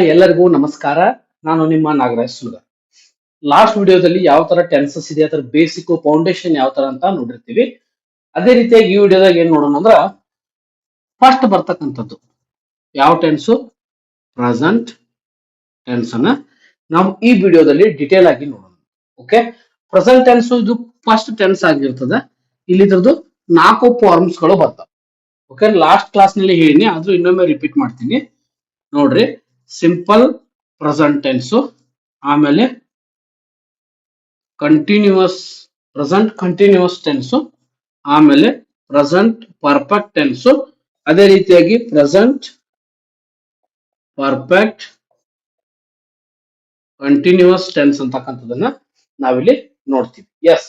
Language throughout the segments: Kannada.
ಎಲ್ಲರಿಗೂ ನಮಸ್ಕಾರ. ನಾನು ನಿಮ್ಮ ನಾಗರಾಜ್ ಸುಳ್ಗ ಲಾಸ್ಟ್ ವಿಡಿಯೋದಲ್ಲಿ ಯಾವ ತರ ಟೆನ್ಸಸ್ ಇದೆ, ಅದರ ಬೇಸಿಕ್ ಫೌಂಡೇಶನ್ ಯಾವ ತರ ಅಂತ ನೋಡಿರ್ತೀವಿ. ಅದೇ ರೀತಿಯಾಗಿ ಈ ವಿಡಿಯೋದಾಗ ಏನ್ ನೋಡೋಣ ಅಂದ್ರ ಫಸ್ಟ್ ಬರ್ತಕ್ಕಂಥದ್ದು. ಯಾವ ಟೆನ್ಸು ಪ್ರೆಸೆಂಟ್ ಟೆನ್ಸ್ ಅನ್ನ ನಾವು ಈ ವಿಡಿಯೋದಲ್ಲಿ ಡಿಟೇಲ್ ಆಗಿ ನೋಡೋಣ. ಓಕೆ ಪ್ರೆಸೆಂಟ್ ಟೆನ್ಸ್ ಇದು ಫಸ್ಟ್ ಟೆನ್ಸ್ ಆಗಿರ್ತದೆ. ಇಲ್ಲಿ ಇದ್ರದ್ದು ನಾಲ್ಕು ಫಾರ್ಮ್ಸ್ಗಳು ಬರ್ತಾವ. ಓಕೆ ಲಾಸ್ಟ್ ಕ್ಲಾಸ್ನಲ್ಲಿ ಹೇಳಿನಿ, ಆದ್ರೂ ಇನ್ನೊಮ್ಮೆ ರಿಪೀಟ್ ಮಾಡ್ತೀನಿ. ನೋಡ್ರಿ. ಸಿಂಪಲ್ ಪ್ರೆಸೆಂಟ್ ಟೆನ್ಸು ಆಮೇಲೆ ಕಂಟಿನ್ಯೂಸ್ ಪ್ರೆಸೆಂಟ್ ಕಂಟಿನ್ಯೂಸ್ ಟೆನ್ಸು ಆಮೇಲೆ ಪ್ರೆಸೆಂಟ್ ಪರ್ಫೆಕ್ಟ್ ಟೆನ್ಸು ಅದೇ ರೀತಿಯಾಗಿ ಪ್ರೆಸೆಂಟ್ ಪರ್ಫೆಕ್ಟ್ ಕಂಟಿನ್ಯೂಸ್ ಟೆನ್ಸ್ ಅಂತಕ್ಕಂಥದ್ದನ್ನ ನಾವಿಲ್ಲಿ ನೋಡ್ತೀವಿ. ಎಸ್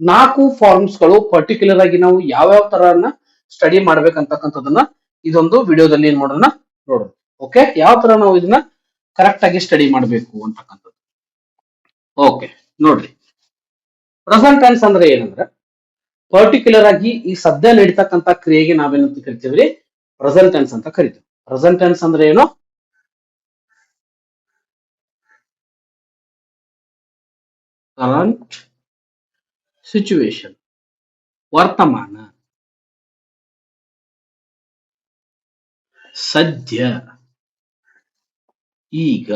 ನಾಲ್ಕು ಫಾರ್ಮ್ಸ್ಗಳು ಪರ್ಟಿಕ್ಯುಲರ್ ಆಗಿ ನಾವು ಯಾವ್ಯಾವ ತರನ ಸ್ಟಡಿ ಮಾಡ್ಬೇಕಂತಕ್ಕಂಥದನ್ನ ಇದೊಂದು ವಿಡಿಯೋದಲ್ಲಿ ಏನ್ ಮಾಡೋಣ ನೋಡೋಣ ಓಕೆ ಯಾವ ತರ ನಾವು ಇದನ್ನ ಕರೆಕ್ಟ್ ಆಗಿ ಸ್ಟಡಿ ಮಾಡಬೇಕು ಅಂತಕ್ಕಂಥದ್ದು. ಓಕೆ ನೋಡ್ರಿ. ಪ್ರೆಸೆಂಟ್ ಟೆನ್ಸ್ ಅಂದ್ರೆ ಏನಂದ್ರೆ ಪರ್ಟಿಕ್ಯುಲರ್ ಆಗಿ ಈ ಸದ್ಯ ನಡೀತಕ್ಕಂತ ಕ್ರಿಯೆಗೆ ನಾವೇನಂತ ಕರಿತೀವ್ರಿ? ಪ್ರೆಸೆಂಟ್ ಟೆನ್ಸ್ ಅಂತ ಕರಿತೀವಿ. ಪ್ರೆಸೆಂಟ್ ಟೆನ್ಸ್ ಅಂದ್ರೆ ಏನು? ಕರೆಂಟ್ ಸಿಚುವೇಶನ್ ವರ್ತಮಾನ. ಸದ್ಯ. ಈಗ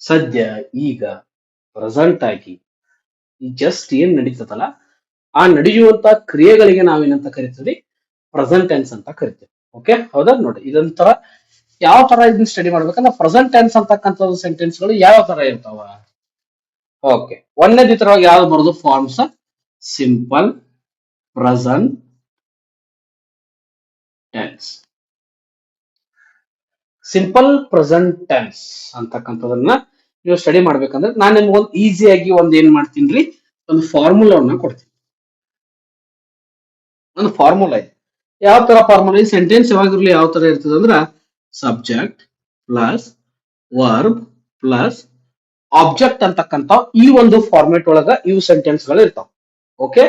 ಸದ್ಯ ಈಗ ಪ್ರೆಸೆಂಟ್ ಆಗಿ ಜಸ್ಟ್ ಏನ್ ನಡೀತದಲ್ಲ, ಆ ನಡೆಯುವಂತ ಕ್ರಿಯೆಗಳಿಗೆ ನಾವೇನಂತ ಕರಿತೀವಿ? ಪ್ರೆಸೆಂಟ್ ಟೆನ್ಸ್ ಅಂತ ಕರಿತೀವಿ. ಓಕೆ ಹೌದಾ? ನೋಡಿ, ಇದೊಂಥರ ಯಾವ ತರ ಇದನ್ನ ಸ್ಟಡಿ ಮಾಡ್ಬೇಕಂದ್ರೆ ಪ್ರೆಸೆಂಟ್ ಟೆನ್ಸ್ ಅಂತಕ್ಕಂಥ ಸೆಂಟೆನ್ಸ್ಗಳು ಯಾವ ತರ ಇರ್ತಾವ? ಓಕೆ ಒಂದನೇದು ತರ ಯಾವ್ದು ಬರೋದು? Forms simple present tense simple present tense ಅಂತಕ್ಕಂಥದನ್ನ ನೀವು ಸ್ಟಡಿ ಮಾಡ್ಬೇಕಂದ್ರೆ ನಾನು ನಿಮ್ಗೆ ಒಂದು ಈಸಿಯಾಗಿ ಒಂದು ಏನ್ ಮಾಡ್ತೀನಿ ರೀ ಒಂದು ಫಾರ್ಮುಲಾವನ್ನ ಕೊಡ್ತೀನಿ. ಒಂದು ಫಾರ್ಮುಲಾ ಇದೆ. ಯಾವ ತರ ಫಾರ್ಮುಲಾ ಈ ಸೆಂಟೆನ್ಸ್ ಯಾವಾಗಿರ್ಲಿ ಯಾವ ತರ ಇರ್ತದೆ ಅಂದ್ರ subject plus verb plus object ಅಂತಕ್ಕಂಥ ಈ ಒಂದು ಫಾರ್ಮೆಟ್ ಒಳಗ ಇವು ಸೆಂಟೆನ್ಸ್ಗಳು ಇರ್ತಾವ. ಓಕೆ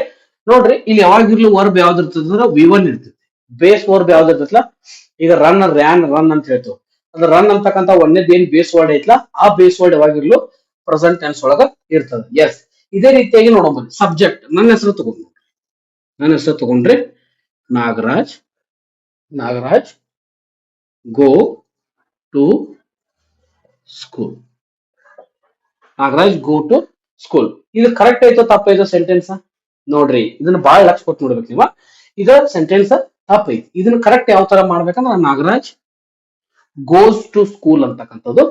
ನೋಡ್ರಿ, ಇಲ್ಲಿ ಯಾವಾಗಿರ್ಲಿ ವರ್ಬ್ ಯಾವ್ದು ಇರ್ತದೆ ಅಂದ್ರೆ ವಿ ಒನ್ ಇರ್ತೈತಿ. ಬೇಸ್ ವರ್ಬ್ ಯಾವ್ದು ಇರ್ತೈತಲ್ಲ ಈಗ ರನ್ ರ್ಯಾನ್ ರನ್ ಅಂತ ಹೇಳ್ತೇವೆ. ಅಂದ್ರೆ ರನ್ ಅಂತಕ್ಕಂಥ ಒಂದೇದ್ ಏನ್ ಬೇಸ್ ವರ್ಡ್ ಐತ್ಲ, ಆ ಬೇಸ್ ವರ್ಡ್ ಯಾವಾಗಿರ್ಲು ಪ್ರೆಸೆಂಟ್ ಟೆನ್ಸ್ ಒಳಗ ಇರ್ತದೆ. ಎಸ್ ಇದೇ ರೀತಿಯಾಗಿ ನೋಡೋಣ ಸಬ್ಜೆಕ್ಟ್ ನನ್ನ ಹೆಸರು ತಗೊಂಡು ನನ್ನ ಹೆಸರು ತಗೊಂಡ್ರಿ Nagaraj. Nagaraj go to school Nagaraj go to school ಇದು ಕರೆಕ್ಟ್ ಐತೋ ತಪ್ಪೈತೋ ಸೆಂಟೆನ್ಸ್ ನೋಡ್ರಿ, ಇದನ್ನ ಬಹಳ ಲಕ್ಷ ಕೊಟ್ಟು ನೋಡ್ಬೇಕು ನೀವ. ಇದ ಸೆಂಟೆನ್ಸ್ ತಪ್ಪೈತಿ. ಇದನ್ನ ಕರೆಕ್ಟ್ ಯಾವ ತರ ಮಾಡ್ಬೇಕಂದ್ರೆ ನಾಗರಾಜ್ ಗೋಸ್ ಟು ಸ್ಕೂಲ್ ಅಂತಕ್ಕಂಥದ್ದು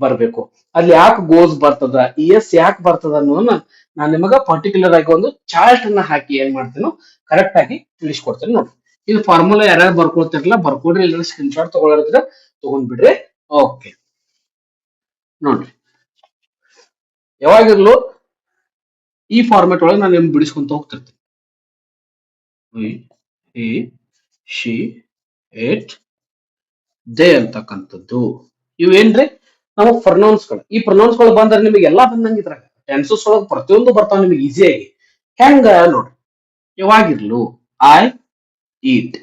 ಬರ್ಬೇಕು. ಅಲ್ಲಿ ಯಾಕೆ ಗೋಸ್ ಬರ್ತದ ಇ ಎಸ್ ಯಾಕೆ ಬರ್ತದ ಅನ್ನೋದನ್ನ ನಾನು ನಿಮಗ ಪರ್ಟಿಕ್ಯುಲರ್ ಆಗಿ ಒಂದು ಚಾರ್ಟ್ ಅನ್ನ ಹಾಕಿ ಏನ್ ಮಾಡ್ತೀನೋ ಕರೆಕ್ಟ್ ಆಗಿ ತಿಳಿಸ್ಕೊಡ್ತೇನೆ ನೋಡ್ರಿ. ಇದು ಫಾರ್ಮುಲಾ ಯಾರ್ಯಾರು ಬರ್ಕೊಳ್ತಿರಲ್ಲ ಬರ್ಕೊಡ್ರಿ ಇಲ್ಲ ಸ್ಕ್ರೀನ್ ಶಾಟ್ ತಗೊಳ್ಳೋದ್ರ ತಗೊಂಡ್ಬಿಡ್ರಿ. ಓಕೆ ನೋಡ್ರಿ. ಯಾವಾಗಿರ್ಲು ಈ ಫಾರ್ಮೆಟ್ ಒಳಗೆ ನಾನು ನಿಮ್ಗೆ ಬಿಡಿಸ್ಕೊಂತ ಹೋಗ್ತಿರ್ತೀನಿ. ಶಿ ಏಟ್ ದೇ ಅಂತಕ್ಕಂಥದ್ದು. ಇವೇನ್ರಿ ನಾವು ಪ್ರೊನೌನ್ಸ್ಗಳು ಈ ಪ್ರೊನೌನ್ಸ್ಗಳು ಬಂದ್ರೆ ನಿಮಗೆ ಎಲ್ಲಾ ಬಂದಂಗಿದ್ರಾಗ ಟೆನ್ಸಸ್ ಒಳಗೆ ಪ್ರತಿಯೊಂದು ಬರ್ತಾವ ನಿಮಗೆ ಈಸಿಯಾಗಿ ಹೆಂಗ ನೋಡ್ರಿ. ಯಾವಾಗಿರ್ಲು ಐ ಈಟ್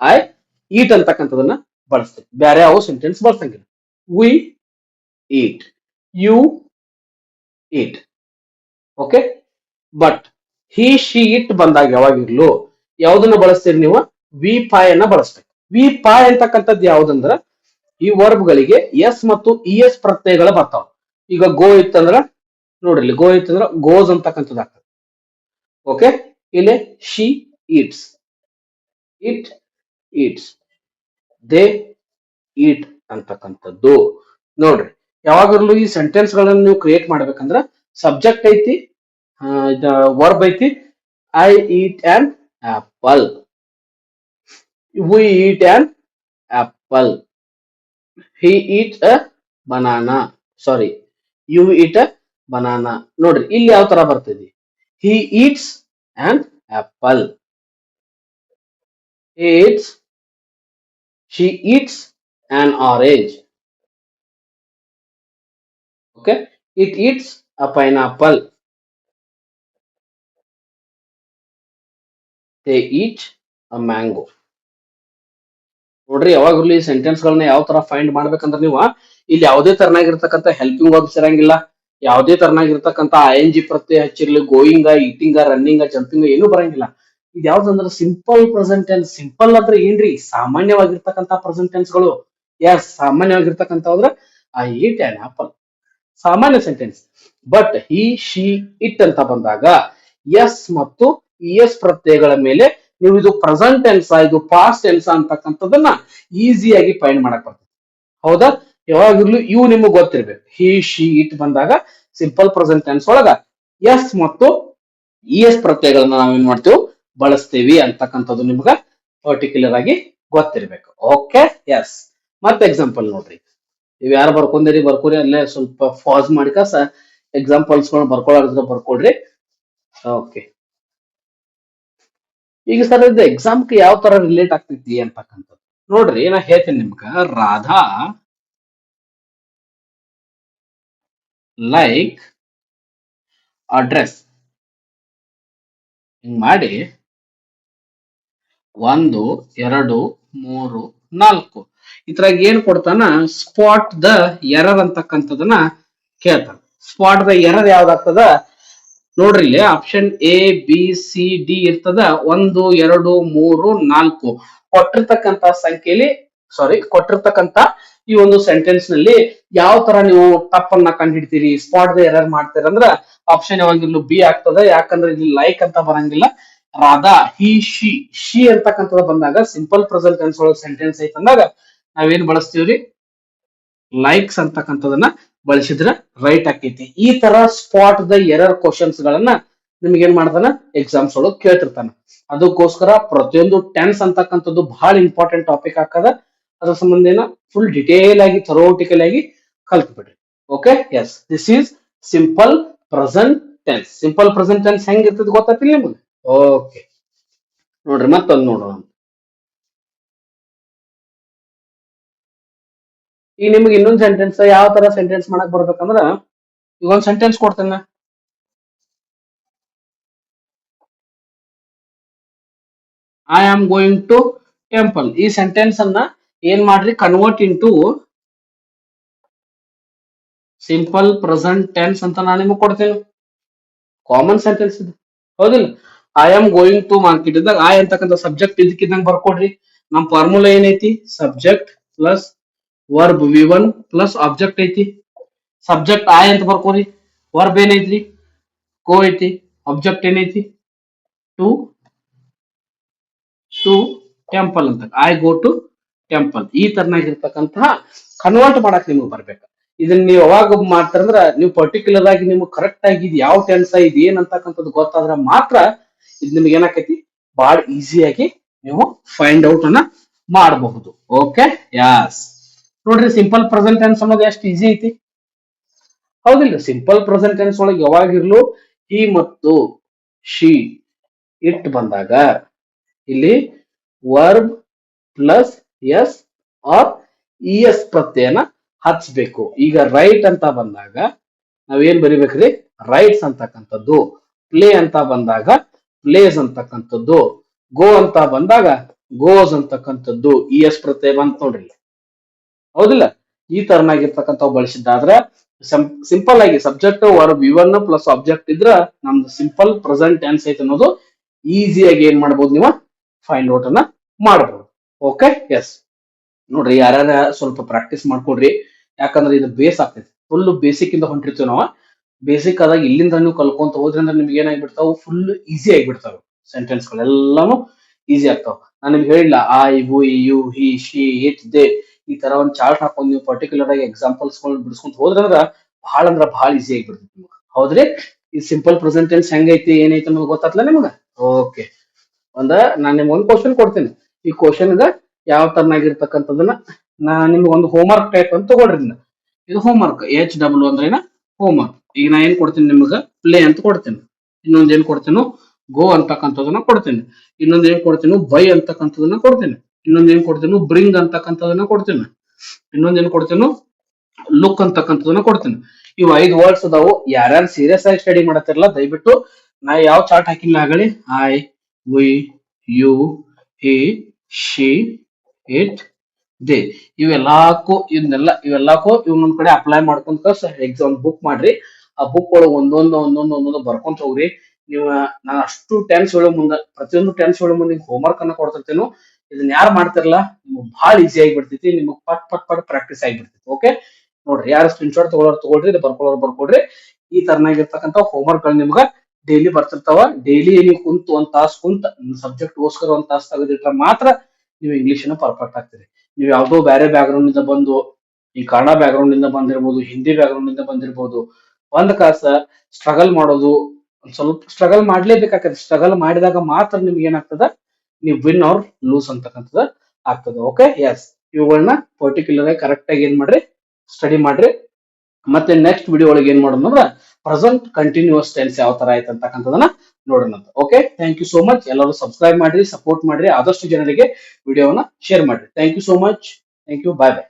ಐ ಈಟ್ ಅಂತಕ್ಕಂಥದನ್ನ ಬಳಸ್ತೀವಿ. ಬೇರೆ ಯಾವ sentence ಬಳಸಂಗಿಲ್ಲ. We eat you eat okay but he she it ಬಂದಾಗ ಯಾವಾಗಿರ್ಲು, ಯಾವ್ದನ್ನ ಬಳಸ್ತೀರಿ ನೀವು? ವಿ ಪಾಯ್ ಅನ್ನ ಬಳಸ್ಬೇಕು ವಿ ಪಾಯ್ ಅಂತಕ್ಕಂಥದ್ದು ಯಾವ್ದಂದ್ರ ಈ ವರ್ಬ್ಗಳಿಗೆ ಎಸ್ ಮತ್ತು ಇ ಎಸ್ ಪ್ರತ್ಯಯಗಳು ಬರ್ತಾವ. ಈಗ ಗೋ ಇತ್ತಂದ್ರ ನೋಡ್ರಿ ಗೋ ಇತ್ತಂದ್ರ ಗೋಸ್ ಅಂತಕ್ಕಂಥದ್ದು ಆಗ್ತದೆ. ಓಕೆ ಇಲ್ಲಿ she eats it eats they eat ಅಂತಕ್ಕಂಥದ್ದು. ನೋಡ್ರಿ, ಯಾವಾಗಲೂ ಈ ಸೆಂಟೆನ್ಸ್ ಗಳನ್ನ ನೀವು ಕ್ರಿಯೇಟ್ ಮಾಡ್ಬೇಕಂದ್ರ ಸಬ್ಜೆಕ್ಟ್ ಐತಿ ವರ್ಬ್ ಐತಿ I eat an apple we eat an apple he eat a banana sorry you eat a banana ನೋಡ್ರಿ ಇಲ್ಲಿ ಯಾವ ತರ ಬರ್ತಿದೆ he eats an apple eats she eats an orange okay? It eats a pineapple. They eat a mango. ನೋಡ್ರಿ ಯಾವಾಗಲೂ ಸೆಂಟೆನ್ಸ್ ಗಳನ್ನ ಯಾವ ತರ ಫೈಂಡ್ ಮಾಡ್ಬೇಕಂದ್ರೆ ನೀವು ಇಲ್ಲಿ ಯಾವುದೇ ತರನಾಗಿರ್ತಕ್ಕಂಥ ಹೆಲ್ಪಿಂಗ್ ವರ್ಬ್ಸ್ ಇರಂಗಿಲ್ಲ. ಯಾವುದೇ ತರನಾಗಿರ್ತಕ್ಕಂಥ ಐ ಎನ್ ಜಿ ಪ್ರತ್ಯಯ ಹಚ್ಚಿರ್ಲಿ ಗೋಯಿಂಗ ಈಟಿಂಗ ರನ್ನಿಂಗ್ ಜಂಪಿಂಗ್ ಏನು ಬರಂಗಿಲ್ಲ. ಇದು ಯಾವ್ದಂದ್ರೆ ಸಿಂಪಲ್ ಪ್ರೆಸೆಂಟ್ ಟೆನ್ಸ್ ಸಿಂಪಲ್ ಅಂದ್ರೆ ಏನ್ರಿ? ಸಾಮಾನ್ಯವಾಗಿರ್ತಕ್ಕಂಥ ಪ್ರೆಸೆಂಟ್ ಟೆನ್ಸ್ಗಳು. ಎಸ್ ಸಾಮಾನ್ಯವಾಗಿರ್ತಕ್ಕಂಥ ಅಂದ್ರೆ ಐ ಈಟ್ ಆನ್ ಆಪಲ್ ಸಾಮಾನ್ಯ sentence but he she it ಅಂತ ಬಂದಾಗ ಎಸ್ ಮತ್ತು ಇ ಎಸ್ ಪ್ರತ್ಯಯಗಳ ಮೇಲೆ ನೀವು ಇದು ಪ್ರೆಸೆಂಟ್ ಟೆನ್ಸ್ ಇದು ಪಾಸ್ಟ್ ಟೆನ್ಸ್ ಅಂತಕ್ಕಂಥದ್ದನ್ನ ಈಸಿಯಾಗಿ ಫೈಂಡ್ ಮಾಡಕ್ ಬರ್ತದೆ. ಹೌದಾ? ಯಾವಾಗಲೂ ಇವು ನಿಮಗೆ ಗೊತ್ತಿರ್ಬೇಕು. ಹಿ ಶಿ ಇಟ್ ಬಂದಾಗ ಸಿಂಪಲ್ ಪ್ರೆಸೆಂಟ್ ಟೆನ್ಸ್ ಒಳಗ ಎಸ್ ಮತ್ತು ಇ ಎಸ್ ಪ್ರತ್ಯಯಗಳನ್ನ ನಾವೇನ್ ಮಾಡ್ತೀವಿ? ಬಳಸ್ತೀವಿ ಅಂತಕ್ಕಂಥದ್ದು ನಿಮ್ಗ ಪರ್ಟಿಕ್ಯುಲರ್ ಆಗಿ ಗೊತ್ತಿರ್ಬೇಕು. ಓಕೆ ಎಸ್ ಮತ್ತೆ ಎಕ್ಸಾಂಪಲ್ ನೋಡ್ರಿ. ನೀವು ಯಾರು ಬರ್ಕೊಂಡಿರಿ ಬರ್ಕೊರಿ. ಅಲ್ಲೇ ಸ್ವಲ್ಪ ಫಾಸ್ ಮಾಡಿಕ ಕಾಸ. ಎಕ್ಸಾಂಪಲ್ಸ್ ಬರ್ಕೊಳ್ಳೋದ್ರ ಬರ್ಕೊಳ್ರಿ ಓಕೆ ಈಗ ಸರ್, ಇದು ಎಕ್ಸಾಮ್ಗೆ ಯಾವ ತರ ರಿಲೇಟ್ ಆಗ್ತೈತಿ ಅಂತಕ್ಕಂಥದ್ದು. ನೋಡ್ರಿ, ನಾ ಹೇಳ್ತೀನಿ ನಿಮ್ಗ. ರಾಧಾ ಲೈಕ್ ಅಡ್ರೆಸ್ ಹಿಂಗ್ ಮಾಡಿ. ಒಂದು, ಎರಡು, ಮೂರು, ನಾಲ್ಕು. ಇದ್ರಾಗ ಏನ್ ಕೊಡ್ತಾನ? ಸ್ಪಾಟ್ ದ ಎರರ್ ಅಂತಕ್ಕಂಥದನ್ನ ಕೇಳ್ತಾನ. ಸ್ಪಾಟ್ ದ ಎರರ್ ಯಾವ್ದಾಗ್ತದ? ನೋಡ್ರಿ ಇಲ್ಲಿ option A B C D ಇರ್ತದ. ಒಂದು, ಎರಡು, ಮೂರು, ನಾಲ್ಕು. ಕೊಟ್ಟಿರ್ತಕ್ಕಂತ ಸಂಖ್ಯೆಯಲ್ಲಿ ಸಾರಿ ಕೊಟ್ಟಿರ್ತಕ್ಕಂತ ಈ ಒಂದು ಸೆಂಟೆನ್ಸ್ನಲ್ಲಿ ಯಾವ ತರ ನೀವು ತಪ್ಪನ್ನ ಕಂಡುಹಿಡ್ತೀರಿ ಸ್ಪಾಟ್ ದ ಎರರ್ ಮಾಡ್ತೀರ ಅಂದ್ರ ಆಪ್ಷನ್ ಯಾವಾಗಿರ್ಲು ಬಿ ಆಗ್ತದ. ಯಾಕಂದ್ರೆ ಇಲ್ಲಿ ಲೈಕ್ ಅಂತ ಬರಂಗಿಲ್ಲ. ರಾಧಾ, ಹಿ, ಶಿ ಶಿ ಅಂತಕ್ಕಂಥದ್ದು ಬಂದಾಗ ಸಿಂಪಲ್ ಪ್ರೆಸೆಂಟ್ ಟೆನ್ಸ್ ಒಳಗೆ ಸೆಂಟೆನ್ಸ್ ಐತಂದಾಗ ನಾವೇನ್ ಬಳಸ್ತೀವ್ರಿ? ಲೈಕ್ಸ್ ಅಂತಕ್ಕಂಥದನ್ನ ಬಳಸಿದ್ರೆ ರೈಟ್ ಆಕೈತಿ. ಈ ತರ ಸ್ಪಾಟ್ ದ ಎರರ್ ಕ್ವಶನ್ಸ್ ಗಳನ್ನ ನಿಮ್ಗೆ ಏನ್ ಮಾಡ್ತಾನ? ಎಕ್ಸಾಮ್ಸ್ ಒಳಗೆ ಕೇಳ್ತಿರ್ತಾನ. ಅದಕ್ಕೋಸ್ಕರ ಪ್ರತಿಯೊಂದು ಟೆನ್ಸ್ ಅಂತಕ್ಕಂಥದ್ದು ಬಹಳ ಇಂಪಾರ್ಟೆಂಟ್ ಟಾಪಿಕ್ ಹಾಕದ. ಅದ್ರ ಸಂಬಂಧ ಫುಲ್ ಡಿಟೇಲ್ ಆಗಿ ಥರೋಟಿಕಲ್ ಆಗಿ ಕಲ್ತ್ಬಿಡ್ರಿ okay yes this is simple present tense simple present tense ಹೆಂಗ್ ಗೊತ್ತಾಗ್ತಿಲ್ಲ ನಿಮ್ಗೆ? ಓಕೆ ನೋಡ್ರಿ ಮತ್ತೊಂದು ನೋಡೋಣ. ಈಗ ನಿಮ್ಗೆ ಇನ್ನೊಂದು ಸೆಂಟೆನ್ಸ್ ಯಾವ ತರ ಸೆಂಟೆನ್ಸ್ ಮಾಡಕ್ ಬರ್ಬೇಕಂದ್ರ ಈಗ ಒಂದ್ ಸೆಂಟೆನ್ಸ್ ಕೊಡ್ತೇನೆ. I am going to temple ಈ ಸೆಂಟೆನ್ಸ್ ಅನ್ನ ಏನ್ ಮಾಡ್ರಿ? Convert into simple present tense ಅಂತ ನಾನು ನಿಮಗೆ ಕೊಡ್ತೇನೆ. ಕಾಮನ್ ಸೆಂಟೆನ್ಸ್ ಇದು. ಹೌದಿಲ್ಲ? I am going to market ಇದ್ದಾಗ ಐ ಅಂತಕ್ಕಂಥ ಸಬ್ಜೆಕ್ಟ್ ಇದಕ್ಕಿದ್ದಂಗೆ ಬರ್ಕೊಡ್ರಿ. ನಮ್ಮ ಫಾರ್ಮುಲಾ ಏನೈತಿ? Subject plus verb V one plus object ಐತಿ. ಸಬ್ಜೆಕ್ಟ್ ಐ ಅಂತ ಬರ್ಕೋರಿ. ವರ್ಬ್ ಏನೈತ್ರಿ? ಕೋ ಐತಿ. ಆಬ್ಜೆಕ್ಟ್ ಏನೈತಿ? ಟು ಟು ಟೆಂಪಲ್ ಅಂತ. ಐ ಗೋ ಟು ಟೆಂಪಲ್ ಈ ತರನಾಗಿರ್ತಕ್ಕಂತಹ ಕನ್ವರ್ಟ್ ಮಾಡಕ್ ನಿಮಗೆ ಬರ್ಬೇಕು. ಇದನ್ನ ನೀವು ಯಾವಾಗ ಮಾಡ್ತಾರಂದ್ರ ನೀವು ಪರ್ಟಿಕ್ಯುಲರ್ ಆಗಿ ನಿಮ್ಗೆ ಕರೆಕ್ಟ್ ಆಗಿ ಇದು ಯಾವ ಟೆನ್ಸ್ ಇದು ಏನ್ ಗೊತ್ತಾದ್ರೆ ಮಾತ್ರ ಇದು ನಿಮ್ಗೆ ಏನಾಕೈತಿ? ಬಹಳ ಈಸಿಯಾಗಿ ನೀವು ಫೈಂಡ್ ಔಟ್ ಅನ್ನ ಮಾಡಬಹುದು. ಓಕೆ ಯಾಸ್ ನೋಡ್ರಿ ಸಿಂಪಲ್ ಪ್ರೆಸೆಂಟ್ ಟೆನ್ಸ್ ಅನ್ನೋದು ಎಷ್ಟು ಈಸಿ ಐತಿ? ಹೌದಿಲ್ಲ ಸಿಂಪಲ್ ಪ್ರೆಸೆಂಟ್ ಟೆನ್ಸ್ ಒಳಗೆ ಯಾವಾಗಿರ್ಲು ಈ ಮತ್ತು ಶಿ ಇಟ್ ಬಂದಾಗ ಇಲ್ಲಿ verb plus S or E S ಪ್ರತ್ಯಯನ ಹಚ್ಬೇಕು. ಈಗ ರೈಟ್ ಅಂತ ಬಂದಾಗ ನಾವೇನ್ ಬರಿಬೇಕ್ರಿ? ರೈಟ್ಸ್ ಅಂತಕ್ಕಂಥದ್ದು ಪ್ಲೇ ಅಂತ ಬಂದಾಗ ಪ್ಲೇಸ್ ಅಂತಕ್ಕಂಥದ್ದು ಗೋ ಅಂತ ಬಂದಾಗ ಗೋಸ್ ಅಂತಕ್ಕಂಥದ್ದು ಇ ಎಸ್ ಪ್ರತ್ಯಯ ಬಂತ ನೋಡ್ರಿ. ಹೌದಿಲ್ಲ? ಈ ತರನಾಗಿರ್ತಕ್ಕಂಥವು ಬಳಸಿದ್ದಾದ್ರೆ ಸಿಂಪಲ್ ಆಗಿ subject verb V one plus object ಇದ್ರ ನಮ್ದು ಸಿಂಪಲ್ ಪ್ರೆಸೆಂಟ್ ಟೆನ್ಸ್ ಐತೆ ಅನ್ನೋದು ಈಸಿಯಾಗಿ ಏನ್ ಮಾಡ್ಬೋದು ನೀವು? ಫೈಂಡ್ ಔಟ್ ಅನ್ನ ಮಾಡ್ಬೋದು. ಓಕೆ ಎಸ್ ನೋಡ್ರಿ, ಯಾರ್ಯಾರ ಸ್ವಲ್ಪ ಪ್ರಾಕ್ಟೀಸ್ ಮಾಡ್ಕೊಡ್ರಿ. ಯಾಕಂದ್ರೆ ಇದು ಬೇಸ್ ಆಗ್ತೈತಿ. ಫುಲ್ ಬೇಸಿಕ್ ಇಂದ ಹೊಂಟಿರ್ತೀವಿ ನಾವು. ಬೇಸಿಕ್ ಆದಾಗ ಇಲ್ಲಿಂದ ನೀವು ಕಲ್ಕೊಂತ ಹೋದ್ರಿಂದ ನಿಮ್ಗೆ ಏನಾಗ್ಬಿಡ್ತಾವ? ಫುಲ್ ಈಸಿ ಆಗಿಬಿಡ್ತಾವೆ ಸೆಂಟೆನ್ಸ್ ಗಳೆಲ್ಲಾನು ಈಸಿ ಆಗ್ತಾವ. ನಾನು ನಿಮ್ಗೆ ಹೇಳಿಲ್ಲ I you, he, she it they. ಈ ತರ ಒಂದ್ ಚಾರ್ಟ್ ಹಾಕೊಂಡು ನೀವು ಪರ್ಟಿಕ್ಯುಲರ್ ಆಗಿ ಎಕ್ಸಾಂಪಲ್ಸ್ ಬಿಡಿಸ್ಕೊಂತ ಹೋದ್ರಂದ್ರ ಬಹಳ ಅಂದ್ರ ಬಹಳ ಈಸಿ ಆಗಿಬಿಡ್ತೈತಿ ನಿಮ್ಗೆ. ಹೌದ್ರಿ? ಈ ಸಿಂಪಲ್ ಪ್ರೆಸೆಂಟೆನ್ಸ್ ಹೆಂಗೈತಿ, ಏನೈತಿ ಅನ್ನೋದು ಗೊತ್ತಾತ್ಲ ನಿಮಗೆ? ಓಕೆ ಒಂದ, ನಾನ್ ನಿಮ್ಗೆ ಒಂದು ಕ್ವಶನ್ ಕೊಡ್ತೀನಿ. ಈ ಕ್ವಶನ್ ಯಾವ ತರನಾಗಿರ್ತಕ್ಕಂಥದನ್ನ ನಾ ನಿಮ್ಗೆ ಒಂದು ಹೋಮ್ವರ್ಕ್ ಟೈಪ್ ಅಂತ ತಗೊಳ್ರಿ. ಇದು ಹೋಮ್ವರ್ಕ್ ಎಚ್ ಡಬ್ಲ್ಯೂ ಅಂದ್ರೆ ಏನ? ಹೋಮ್ವರ್ಕ್ ಈಗ ನಾ ಏನ್ ಕೊಡ್ತೀನಿ ನಿಮ್ಗೆ? ಪ್ಲೇ ಅಂತ ಕೊಡ್ತೀನಿ. ಇನ್ನೊಂದ್ ಏನ್ ಕೊಡ್ತೀನಿ? ಗೋ ಅಂತಕ್ಕಂಥದನ್ನ ಕೊಡ್ತೀನಿ. ಇನ್ನೊಂದ್ ಏನ್ ಕೊಡ್ತೀನಿ? ಬೈ ಅಂತಕ್ಕಂಥದನ್ನ ಕೊಡ್ತೀನಿ. ಇನ್ನೊಂದ್ ಏನ್ ಕೊಡ್ತೀನಿ ಬ್ರಿಂಗ್ ಅಂತಕ್ಕಂಥದನ್ನ ಕೊಡ್ತೇನೆ. ಇನ್ನೊಂದ್ ಏನ್ ಕೊಡ್ತೀನಿ ಲುಕ್ ಅಂತಕ್ಕಂಥದನ್ನ ಕೊಡ್ತೇನೆ. ಇವು ಐದು ವರ್ಡ್ಸ್ ಅದಾವು. ಯಾರ್ಯಾರು ಸೀರಿಯಸ್ ಆಗಿ ಸ್ಟಡಿ ಮಾಡತ್ತಿರಲ್ಲ, ದಯವಿಟ್ಟು ನಾ ಯಾವ ಚಾರ್ಟ್ ಹಾಕಿಲ್ಲ ಆಗಲಿ I we you he she it they ಇವೆಲ್ಲಾಕು ಇವನ್ನೆಲ್ಲ ಇವೆಲ್ಲಾಕು ಇವನೊಂದ್ ಕಡೆ ಅಪ್ಲೈ ಮಾಡ್ಕೊಂತ ಎಕ್ಸಾಮ್ ಬುಕ್ ಮಾಡ್ರಿ. ಆ ಬುಕ್ ಒಳಗೆ ಒಂದೊಂದು ಒಂದೊಂದು ಒಂದೊಂದು ಬರ್ಕೊಂತ ಹೋಗ್ರಿ ನೀವು ನಾನು ಅಷ್ಟು ಟೆನ್ಸ್ ಹೇಳೋ ಮುಂದೆ, ಪ್ರತಿಯೊಂದು ಟೆನ್ಸ್ ಹೇಳೋ ಮುಂದೆ ಹೋಮ್ವರ್ಕ್ ಅನ್ನ ಕೊಡ್ತಿರ್ತೇನು ಇದನ್ನ ಯಾರು ಮಾಡ್ತಿರಲ್ಲ? ನಿಮ್ಗೆ ಬಹಳ ಈಸಿ ಆಗಿಬಿಡ್ತೈತಿ, ನಿಮಗೆ ಪಟ್ ಪಟ್ ಪಟ್ ಪ್ರಾಕ್ಟೀಸ್ ಆಗಿಬಿಡ್ತೈತಿ ಓಕೆ ನೋಡ್ರಿ, ಯಾರು ಸ್ಕ್ರೀನ್ ಶಾಟ್ ತಗೊಳ್ಳೋರು ತಗೊಳ್ರಿ ಬರ್ಕೊಳ್ಳೋರು ಬರ್ಕೊಡ್ರಿ. ಈ ತರನಾಗಿರ್ತಕ್ಕಂಥ ಹೋಮ್ವರ್ಕ್ಗಳು ನಿಮ್ಗೆ ಡೈಲಿ ಬರ್ತಿರ್ತಾವ. ಡೈಲಿ ನೀವು ಕುಂತು ಒಂದ್ ತಾಸ್ ಕುಂತ ಸಬ್ಜೆಕ್ಟ್ ಗೋಸ್ಕರ ಒಂದ್ ತಾಸು ತೆಗೆದಿಟ್ರೆ ಮಾತ್ರ ನೀವು ಇಂಗ್ಲಿಷ್ ಅನ್ನ ಪರ್ಫೆಕ್ಟ್ ಆಗ್ತೀರಿ. ನೀವು ಯಾವ್ದೋ ಬೇರೆ ಬ್ಯಾಕ್ಗ್ರೌಂಡ್ ಇಂದ ಬಂದು, ಈ ಕನ್ನಡ ಬ್ಯಾಕ್ಗ್ರೌಂಡ್ ಇಂದ ಬಂದಿರ್ಬೋದು, ಹಿಂದಿ ಬ್ಯಾಕ್ಗ್ರೌಂಡ್ ಇಂದ ಬಂದಿರ್ಬೋದು, ಒಂದ್ ಕಾಸ ಸ್ಟ್ರಗಲ್ ಮಾಡೋದು, ಒಂದ್ ಸ್ವಲ್ಪ ಸ್ಟ್ರಗಲ್ ಮಾಡ್ಲೇಬೇಕಾಗ್ತದೆ. ಸ್ಟ್ರಗಲ್ ಮಾಡಿದಾಗ ಮಾತ್ರ ನಿಮ್ಗೆ ಏನಾಗ್ತದ? ನೀವು ವಿನ್ ಆರ್ ಲೂಸ್ ಅಂತಕ್ಕಂಥದ್ದು ಆಗ್ತದೆ. ಓಕೆ ಎಸ್ ಇವುಗಳನ್ನ ಪರ್ಟಿಕ್ಯುಲರ್ ಆಗಿ ಕರೆಕ್ಟ್ ಆಗಿ ಏನ್ ಮಾಡ್ರಿ? ಸ್ಟಡಿ ಮಾಡ್ರಿ. ಮತ್ತೆ ನೆಕ್ಸ್ಟ್ ವಿಡಿಯೋ ಒಳಗೆ ಏನ್ ಅಂದ್ರೆ ಪ್ರೆಸೆಂಟ್ ಕಂಟಿನ್ಯೂಸ್ ಟೆನ್ಸ್ ಯಾವ ತರ ಆಯ್ತು ಅಂತಕ್ಕಂಥದನ್ನ ನೋಡೋಣ okay thank you so much ಎಲ್ಲರೂ ಸಬ್ಸ್ಕ್ರೈಬ್ ಮಾಡ್ರಿ ಸಪೋರ್ಟ್ ಮಾಡ್ರಿ. ಆದಷ್ಟು ಜನರಿಗೆ ವಿಡಿಯೋವನ್ನ ಶೇರ್ ಮಾಡ್ರಿ. Thank you so much thank you bye bye